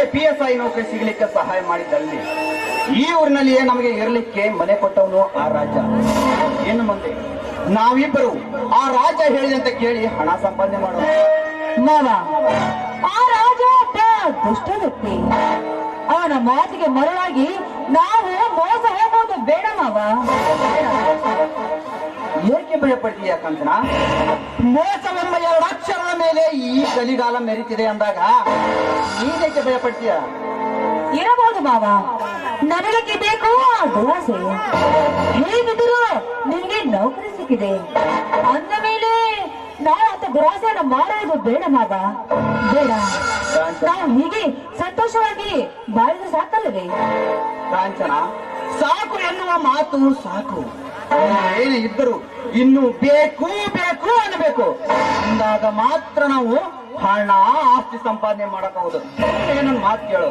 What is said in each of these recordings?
ನಮಗೆ P S I ನೌಕರಿ ಸಿಗಲಿಕ್ಕೆ ಸಹಾಯ ಮಾಡಿದ್ದಲ್ಲಿ, ಈ ಊರಿನಲ್ಲಿಯೇ ನಮಗೆ ಇರಲಿಕ್ಕೆ ಮನೆ ಕೊಟ್ಟವನು ಆ ರಾಜ. ಏನು ಮುಂದೆ ನಾವಿಬ್ಬರು ಆ ರಾಜ ಹೇಳಿದಂತೆ ಕೇಳಿ ಹಣ ಸಂಪಾದನೆ ಮಾಡೋಣ. ಮಾವ, ಆ ರಾಜ ಅವನ ಮಾತಿಗೆ ಮರಳಾಗಿ ನಾವು ಮೋಸ ಹೋಗೋದು ಬೇಡ ಮಾವ. ಭಯ ಪಡ್ತೀಯ ಯಾಕಂದ್ರ ಮೋಸವೆಂಬ ಎರಡು ಅಕ್ಷರದ ಮೇಲೆ ಈ ಕಲಿಗಾಲ ಮೆರಿತಿದೆ ಅಂದಾಗ ನೀನೇಕೆ ಭಯ ಪಡ್ತೀಯ ಇರಬಹುದು ಮಾವ. ನನಗೆ ಬೇಕು ಆ ದುರಾಸೆ ಹೇಗಿದ್ರು ನಿಮಗೆ ನೌಕರಿ ಸಿಕ್ಕಿದೆ. ಅಂದ ಮೇಲೆ ನಾವು ಅಂತ ದುರಾಸೆಯನ್ನು ಮಾಡೋದು ಬೇಡ ಮಾವ. ಬೇಡ. ನಾವು ಹೀಗೆ ಸಂತೋಷವಾಗಿ ಬಾಳಿದ್ರೆ ಸಾಕಲ್ಲವೇ? ಕಾಂಚನ ಸಾಕು ಎನ್ನುವ ಮಾತು ಸಾಕು. ಏನು ಇದ್ದರು ಇನ್ನು ಬೇಕು ಬೇಕು ಅನ್ನಬೇಕು. ಅಂದಾಗ ಮಾತ್ರ ನಾವು ಹಣ ಆಸ್ತಿ ಸಂಪಾದನೆ ಮಾಡಬಹುದು. ಏನನ್ನ ಮಾತು ಕೇಳು.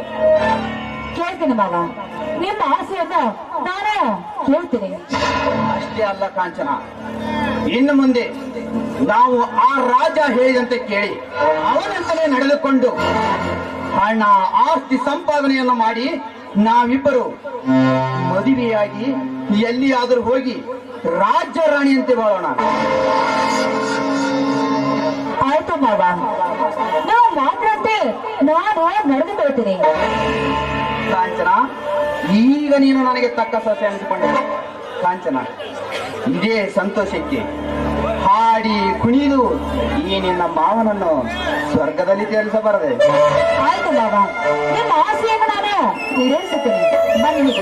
ಕೇಳ್ತೀನಿ ಮಾವ. ನಿಮ್ಮ ಆಸೆಯನ್ನ ನಾನು ಕೇಳ್ತೀನಿ. ಅಷ್ಟೇ ಅಲ್ಲ ಕಾಂಚನ. ಇನ್ನು ಮುಂದೆ ನಾವು ಆ ರಾಜ ಹೇಳಿದಂತೆ ಕೇಳಿ ಅವನಂತಲೇ ನಡೆದುಕೊಂಡು ಹಣ ಆಸ್ತಿ ಸಂಪಾದನೆಯನ್ನು ಮಾಡಿ ನಾವಿಬ್ಬರು ಮದುವೆಯಾಗಿ ಎಲ್ಲಿಯಾದರೂ ಹೋಗಿ ರಾಜ್ಯ ರಾಣಿಯಂತೆ ಬಾಳೋಣ. ಆಯ್ತು ಮಾವ. ನಾವು ಮಾತ್ರಂತೆ ನಾನು ಬರ್ತೀನಿ ಕಾಂಚನ ಈಗ ನೀನು ನನಗೆ ತಕ್ಕ ಸೊಸೆ ಅನಿಸಿಕೊಂಡೆ ಕಾಂಚನ ಇದೇ ಸಂತೋಷಕ್ಕೆ ಹಾಡಿ ಕುಣಿದು ಈ ನಿನ್ನ ಮಾವನನ್ನು ಸ್ವರ್ಗದಲ್ಲಿ ತೇರಿಸಬಾರದೆ ಆಯ್ತು ಮಾವ. ನಿಮ್ಮ ಆಸೆಯನ್ನು ನಾನು ಈಡೇರಿಸುತ್ತೇನೆ. ಬನ್ನಿ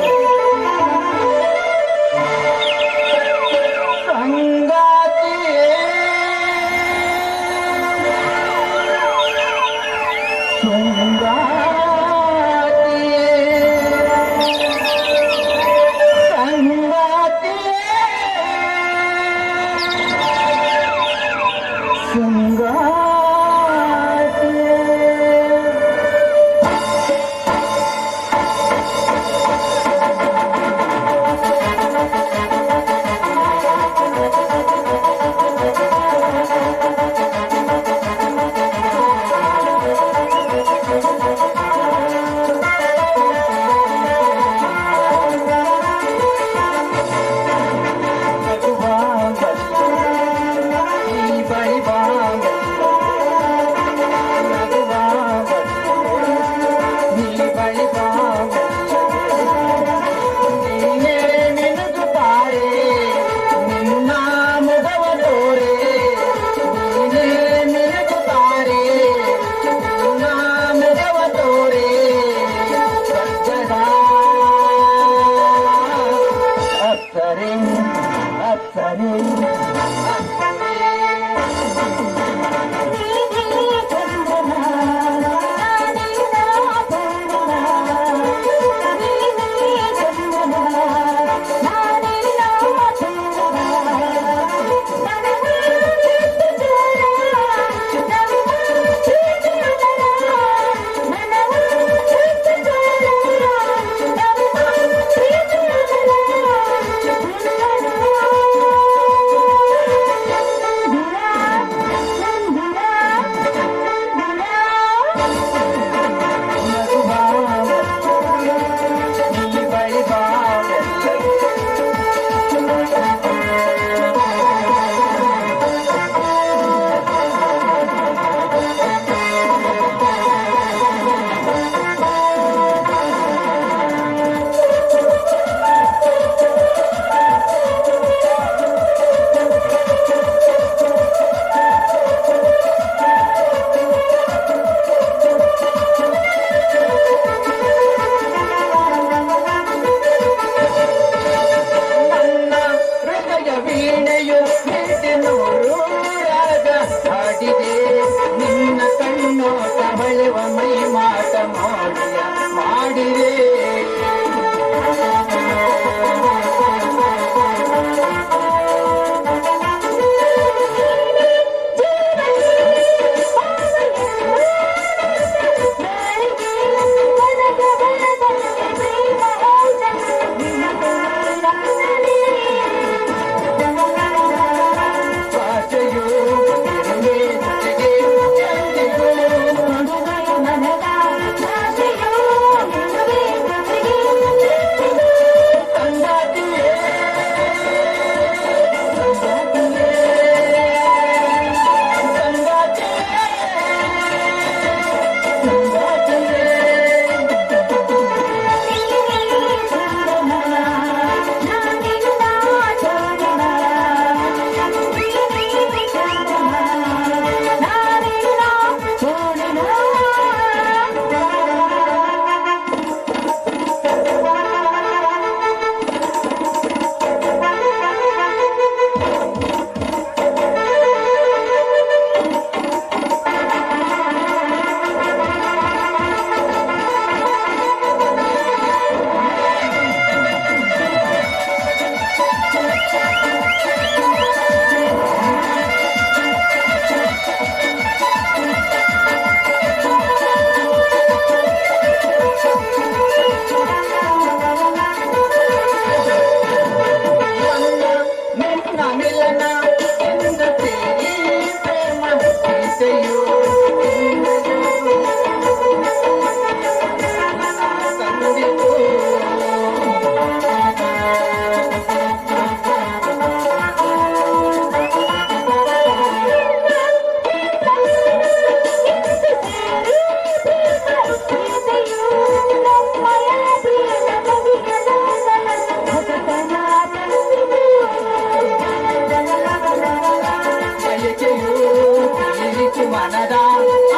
ధనదా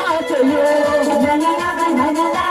ఆశలు ధనదా